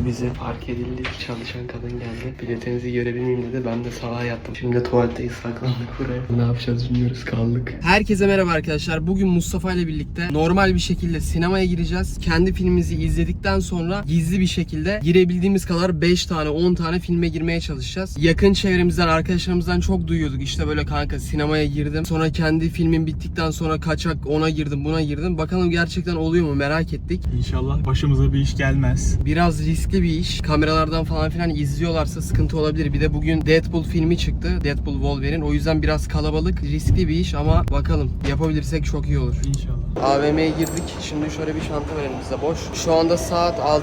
gördü bizi. Park edildi. Çalışan kadın geldi. Biletinizi görebilir miyim dedi. Ben de salağa yattım. Şimdi de tuvaletteyiz saklandık buraya. Ne yapacağız bilmiyoruz kaldık. Herkese merhaba arkadaşlar. Bugün Mustafa ile birlikte normal bir şekilde sinemaya gireceğiz. Kendi filmimizi izledikten sonra gizli bir şekilde girebildiğimiz kadar 5 tane 10 tane filme girmeye çalışacağız. Yakın çevremizden arkadaşlarımızdan çok duyuyorduk. İşte böyle kanka sinemaya girdim. Sonra kendi filmin bittikten sonra kaçak ona girdim buna girdim. Bakalım gerçekten oluyor mu merak ettik. İnşallah başımıza bir iş gelmez. Biraz riskli bir iş. Kameralardan falan filan izliyorlarsa sıkıntı olabilir. Bir de bugün Deadpool filmi çıktı. Deadpool Wolverine. O yüzden biraz kalabalık, riskli bir iş ama bakalım yapabilirsek çok iyi olur. İnşallah. AVM'ye girdik. Şimdi şöyle bir çanta verelim bize boş. Şu anda saat 6.30.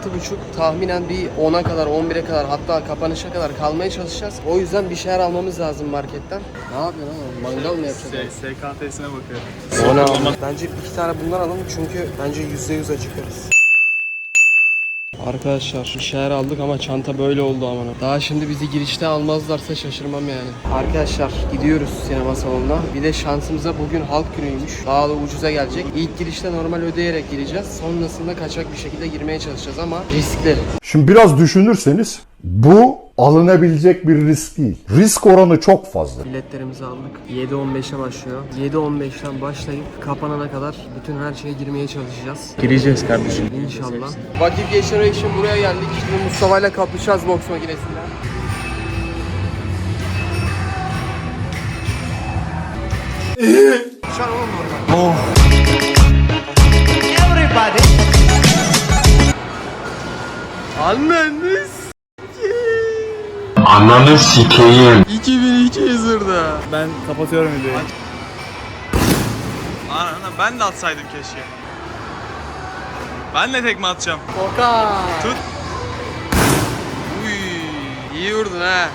Tahminen bir 10'a kadar, 11'e kadar hatta kapanışa kadar kalmaya çalışacağız. O yüzden bir şeyler almamız lazım marketten. Ne yapıyorsun oğlum? Mangal mı yapacaksın? SKT'sine bakıyorum. O ne abi? Bence iki tane bundan alalım çünkü bence yüzde yüz acıkarız. Arkadaşlar bir şeyler aldık ama çanta böyle oldu amına. Daha şimdi bizi girişte almazlarsa şaşırmam yani. Arkadaşlar gidiyoruz sinema salonuna. Bir de şansımıza bugün halk günüymüş. Daha da ucuza gelecek. İlk girişte normal ödeyerek gireceğiz. Sonrasında kaçak bir şekilde girmeye çalışacağız ama riskli. Şimdi biraz düşünürseniz bu alınabilecek bir risk değil. Risk oranı çok fazla. Biletlerimizi aldık. 7.15'e başlıyor. 7.15'ten başlayıp kapanana kadar bütün her şeye girmeye çalışacağız. Gireceğiz kardeşim. İnşallah. Vakit geçirmek için buraya geldik. Şimdi Mustafa ile kapışacağız boks makinesinden. Şu an oğlum normal. Anneniz. Ananı sikeyim. 2200 burada. Ben kapatıyorum videoyu. Ana ben de atsaydım keşke. Ben de tekme atacağım. Koka. Tut. Uy, iyi vurdun ha.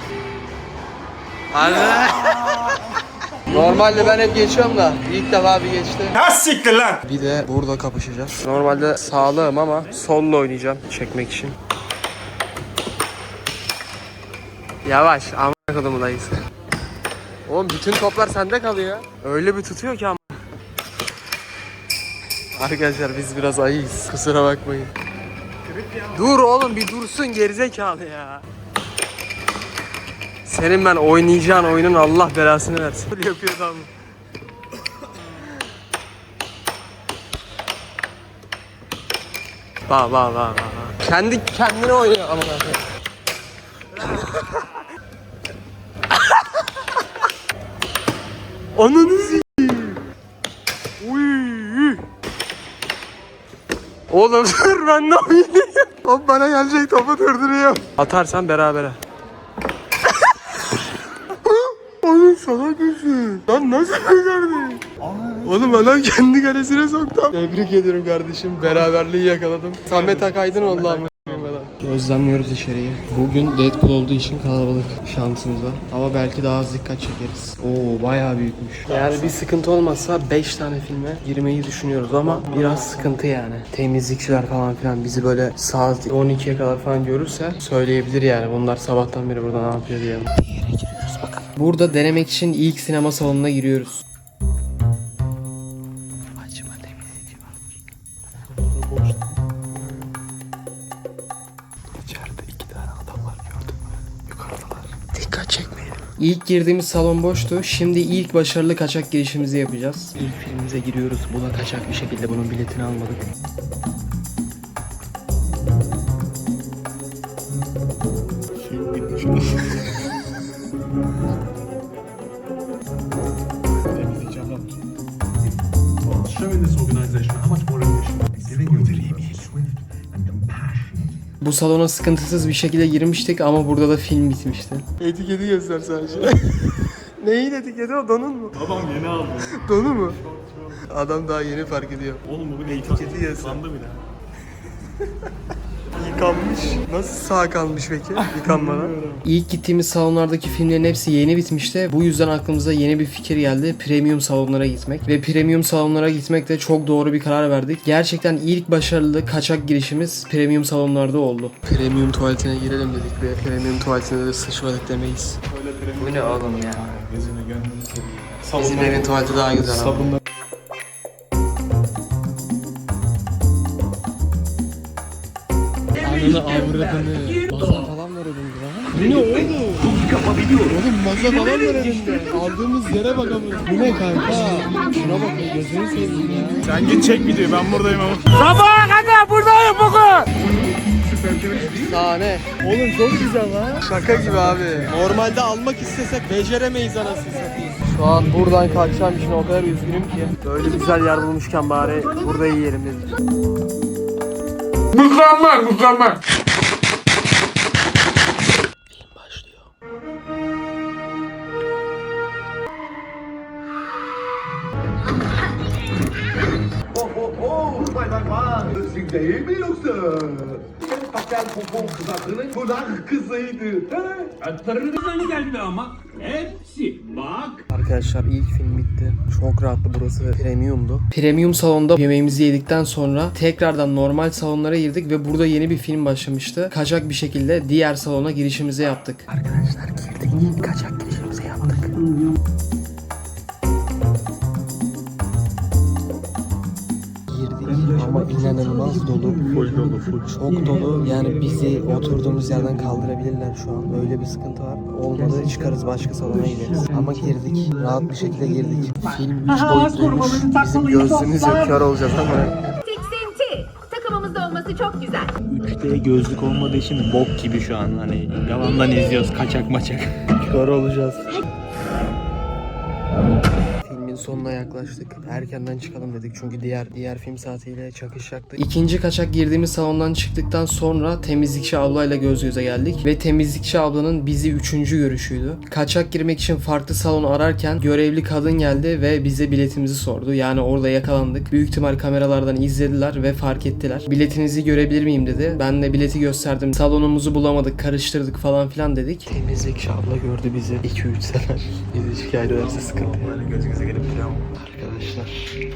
Hadi. Normalde ben hep geçiyorum da ilk defa bir geçti. Ha siktir lan. Bir de burada kapışacağız. Normalde sağlığım ama solla oynayacağım çekmek için. Yavaş amına kodumu dayısı. Oğlum bütün toplar sende kalıyor. Öyle bir tutuyor ki ama. Arkadaşlar biz biraz ayıyız. Kusura bakmayın. Dur oğlum bir dursun gerizekalı ya. Senin ben oynayacağın oyunun Allah belasını versin. Böyle yapıyor tamam. Ba ba ba ba. Kendi kendine oynuyor ama Ananı s**eyim. Uy. Oğlum dur ben ne yapayım? Top bana gelecek topu durduruyor. Atarsan berabere. Oğlum salak mısın? Lan nasıl becerdin? Oğlum adam kendi kalesine soktu. Tebrik ediyorum kardeşim. Beraberliği yakaladım. Samet Akaydın oldu ama. Gözlemliyoruz içeriği. Bugün Deadpool olduğu için kalabalık şansımıza. Ama belki daha az dikkat çekeriz. Oo bayağı büyükmüş. Yani bir sıkıntı olmazsa 5 tane filme girmeyi düşünüyoruz ama biraz sıkıntı yani. Temizlikçiler falan filan bizi böyle saat 12'ye kadar falan görürse söyleyebilir yani. Bunlar sabahtan beri burada ne yapıyor diye. Bir yere giriyoruz bakalım. Burada denemek için ilk sinema salonuna giriyoruz. İlk girdiğimiz salon boştu. Şimdi ilk başarılı kaçak girişimizi yapacağız. İlk filmimize giriyoruz. Bu da kaçak bir şekilde bunun biletini almadık. Bu salona sıkıntısız bir şekilde girmiştik ama burada da film bitmişti. Etiketi göster sadece. Neyin etiketi o? Donun mu? Babam yeni aldı. Donu mu? Adam daha yeni fark ediyor. Oğlum bu bir Etiketi yazın. Sandı bile. Yıkanmış. Nasıl sağ kalmış peki yıkanmadan? İlk gittiğimiz salonlardaki filmlerin hepsi yeni bitmişti. Bu yüzden aklımıza yeni bir fikir geldi. Premium salonlara gitmek. Ve premium salonlara gitmek de çok doğru bir karar verdik. Gerçekten ilk başarılı kaçak girişimiz premium salonlarda oldu. Premium tuvaletine girelim dedik ve premium tuvaletine de sıçmadık demeyiz. Bu ne oğlum ya? Gözünü gönlünü seveyim. Bizim evin tuvaleti daha güzel. Sabunla Ananı avradını. Masa falan var önünde lan. Bu ne oğlum? Oğlum masa falan var önünde. Aldığımız yere bak amına. Bu ne kanka? Şuna bak ya, gözünü seveyim ya. Sen git çek videoyu ben buradayım ama. Sahne. Oğlum çok güzel lan. Şaka gibi abi. Normalde almak istesek beceremeyiz anasını satayım. Şu an buradan kalkacağım için o kadar üzgünüm ki. Böyle güzel yer bulmuşken bari burada yiyelim dedik. Mükemmel mükemmel. Film başlıyor. Oh, Baylar var. Sizin değil mi yoksa? Pascal Popon kızartının kulak kızıydı. Hatırınıza geldi ama hepsi bak. Arkadaşlar ilk film bitti. Çok rahattı burası premiumdu. Premium salonda yemeğimizi yedikten sonra tekrardan normal salonlara girdik ve burada yeni bir film başlamıştı. Kaçak bir şekilde diğer salona girişimizi yaptık. Arkadaşlar girdik. Kaçak girişimizi yaptık. İnanılmaz dolu. Full dolu, full. Çok dolu. Yani bizi oturduğumuz yerden kaldırabilirler şu an. Öyle bir sıkıntı var. Olmadı çıkarız başka salona gideriz. Ama girdik. Rahat bir şekilde girdik. Film 3 boyutluymuş. Bizim gözlüğümüz yok kör olacağız ama. Tiksinti. Takımımızda olması çok güzel. 3D gözlük olmadığı için bok gibi şu an hani yalandan izliyoruz kaçak maçak. Kör olacağız. Sonuna yaklaştık. Erkenden çıkalım dedik çünkü diğer diğer film saatiyle çakışacaktık. İkinci kaçak girdiğimiz salondan çıktıktan sonra temizlikçi ablayla göz göze geldik ve temizlikçi ablanın bizi üçüncü görüşüydü. Kaçak girmek için farklı salon ararken görevli kadın geldi ve bize biletimizi sordu. Yani orada yakalandık. Büyük ihtimal kameralardan izlediler ve fark ettiler. Biletinizi görebilir miyim dedi. Ben de bileti gösterdim. Salonumuzu bulamadık, karıştırdık falan filan dedik. Temizlikçi abla gördü bizi. 2-3 sefer. Bizi şikayet ederse sıkıntı. Böyle göz göze gelip falan. Arkadaşlar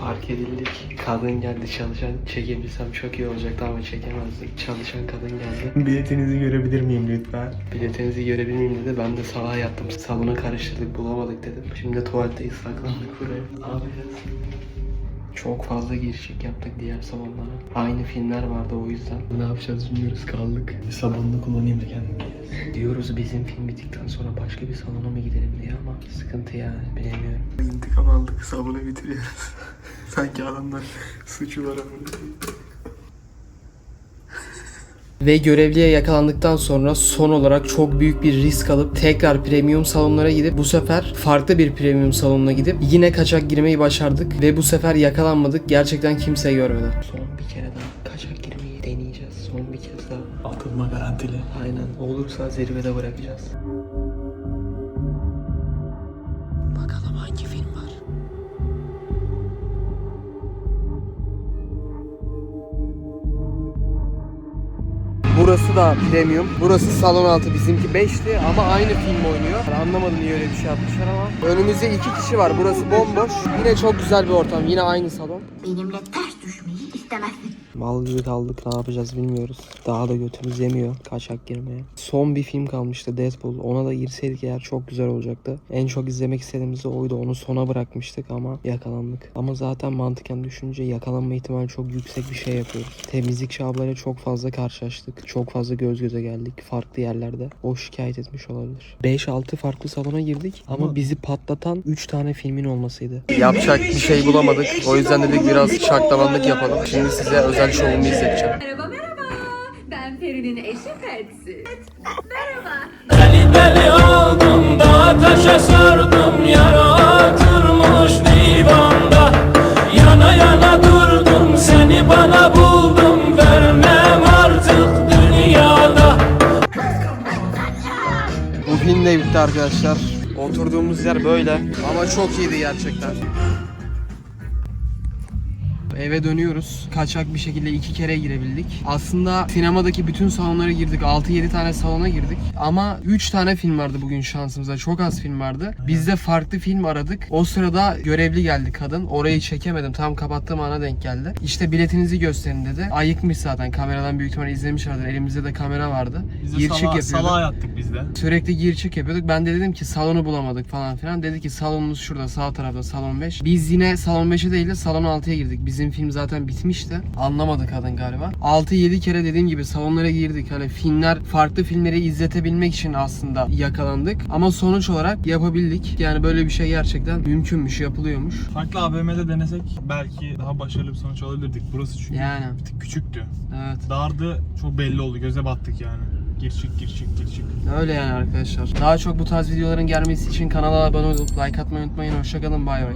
fark edildik. Kadın geldi çalışan. Çekebilsem çok iyi olacaktı ama çekemezdik. Çalışan kadın geldi. Biletinizi görebilir miyim lütfen? Biletinizi görebilir miyim dedi. Ben de sağa yattım. Salona karıştırdık bulamadık dedim. Şimdi tuvaletteyiz saklandık buraya. Yapacağız? Çok fazla giriş yaptık diğer salonlara. Aynı filmler vardı o yüzden. Ne yapacağız bilmiyoruz kaldık. Sabunlu kullanayım da kendimi. Diyoruz bizim film bittikten sonra başka bir salona mı gidelim diye ama sıkıntı yani bilemiyorum. İntikam aldık sabunu bitiriyoruz. Sanki adamlar suçu var ama. Ve görevliye yakalandıktan sonra son olarak çok büyük bir risk alıp tekrar premium salonlara gidip bu sefer farklı bir premium salonuna gidip yine kaçak girmeyi başardık ve bu sefer yakalanmadık. Gerçekten kimse görmedi. Son bir kere daha kaçak girmeyi deneyeceğiz. Son bir kez daha. Atılma garantili. Aynen. Olursa zirvede bırakacağız. Bakalım hangi film Burası da premium. Burası salon altı. Bizimki 5'ti ama aynı film oynuyor. Anlamadım niye öyle bir şey yapmışlar ama. Önümüzde iki kişi var. Burası bomboş. Yine çok güzel bir ortam. Yine aynı salon. Benimle ters düşmeyi istemezsin. Mal gibi kaldık ne yapacağız bilmiyoruz. Daha da götümüz yemiyor kaçak girmeye. Son bir film kalmıştı Deadpool. Ona da girseydik eğer çok güzel olacaktı. En çok izlemek istediğimiz de oydu. Onu sona bırakmıştık ama yakalandık. Ama zaten mantıken düşünce yakalanma ihtimali çok yüksek bir şey yapıyoruz. Temizlikçi ablayla çok fazla karşılaştık. Çok fazla göz göze geldik farklı yerlerde. O şikayet etmiş olabilir. 5-6 farklı salona girdik ama bizi patlatan 3 tane filmin olmasıydı. Yapacak bir şey bulamadık. O yüzden dedik biraz şaklamanlık yapalım. Şimdi size özel şovumu izleteceğim. Merhaba merhaba. Ben Peri'nin eşi Patsy. Merhaba. Deli deli oldum da taşa sordum Yara oturmuş divanda Yana yana durdum seni bana buldum Vermem artık dünyada Bu film de bitti arkadaşlar. Oturduğumuz yer böyle. Ama çok iyiydi gerçekten. Eve dönüyoruz. Kaçak bir şekilde iki kere girebildik. Aslında sinemadaki bütün salonlara girdik. 6-7 tane salona girdik. Ama 3 tane film vardı bugün şansımıza. Çok az film vardı. Biz de farklı film aradık. O sırada görevli geldi kadın. Orayı çekemedim. Tam kapattığım ana denk geldi. İşte biletinizi gösterin dedi. Ayıkmış zaten. Kameradan büyük ihtimalle izlemişlerdir. Elimizde de kamera vardı. Biz de çık sala, salağa yattık biz de. Sürekli gir çık yapıyorduk. Ben de dedim ki salonu bulamadık falan filan. Dedi ki salonunuz şurada sağ tarafta salon 5. Biz yine salon 5'e değil de salon 6'ya girdik. Bizim izlediğim film zaten bitmişti. Anlamadı kadın galiba. 6-7 kere dediğim gibi salonlara girdik. Hani filmler farklı filmleri izletebilmek için aslında yakalandık. Ama sonuç olarak yapabildik. Yani böyle bir şey gerçekten mümkünmüş, yapılıyormuş. Farklı AVM'de denesek belki daha başarılı bir sonuç alabilirdik. Burası çünkü Yani. bir tık küçüktü. Evet. Dardı çok belli oldu. Göze battık yani. Gir çık gir çık gir çık. Öyle yani arkadaşlar. Daha çok bu tarz videoların gelmesi için kanala abone olup like atmayı unutmayın. Hoşçakalın. Bay bay.